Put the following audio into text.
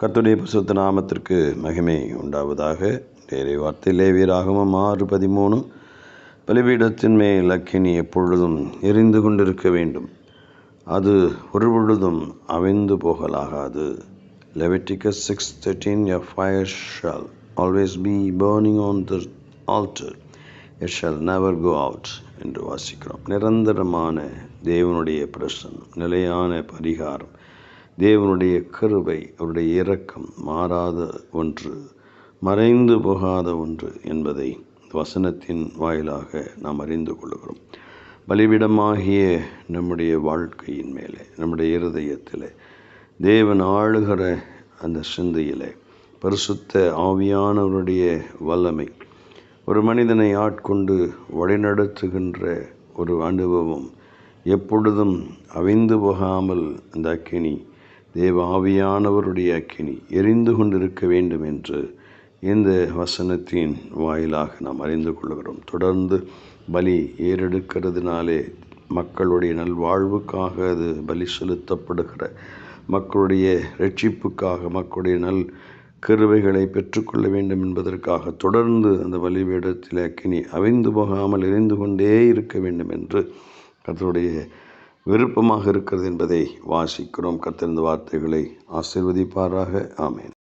கர்த்தருடைய பசுத்த நாமத்திற்கு மகிமை உண்டாவதாக. வேறு வார்த்தை லேவியராகவும் ஆறு பதிமூணு பலிபீடத்தின் மேல் அக்கினி எப்பொழுதும் எரிந்து கொண்டிருக்க வேண்டும். அது ஒரு பொழுதும் அவிந்து போகலாகாது. Leviticus six thirteen a fire shall always be burning on the altar it shall never go out என்று வாசிக்கிறோம். நிரந்தரமான தேவனுடைய பிரசனம் நிலையான பரிகாரம். தேவனுடைய கருவை அவருடைய இரக்கம் மாறாத ஒன்று மறைந்து போகாத ஒன்று என்பதை வசனத்தின் வாயிலாக நாம் அறிந்து கொள்கிறோம். பலிபிடமாகிய நம்முடைய வாழ்க்கையின் மேலே நம்முடைய இருதயத்தில் தேவன் ஆளுகிற அந்த சிந்தையில் பரிசுத்த ஆவியானவருடைய வல்லமை ஒரு மனிதனை ஆட்கொண்டு வழிநடத்துகின்ற ஒரு அனுபவம் எப்பொழுதும் அவிந்து போகாமல் அந்த அக்கினி தேவ ஆவியானவருடைய அக்கினி எரிந்து கொண்டிருக்க வேண்டும் என்று இந்த வசனத்தின் வாயிலாக நாம் அறிந்து கொள்கிறோம். தொடர்ந்து பலி ஏறெடுக்கிறதுனாலே மக்களுடைய நல்வாழ்வுக்காக அது பலி செலுத்தப்படுகிற மக்களுடைய ரட்சிப்புக்காக மக்களுடைய நல் கருவைகளை பெற்றுக்கொள்ள வேண்டும் என்பதற்காக தொடர்ந்து அந்த பலிபீடத்தில் அக்கினி அவிந்து போகாமல் எரிந்து கொண்டே இருக்க வேண்டும் என்று அதனுடைய விருப்பமாக இருக்கிறது என்பதை வாசிக்கிறோம். கத்திருந்த வார்த்தைகளை ஆசிர்வதிப்பாராக. ஆமேன்.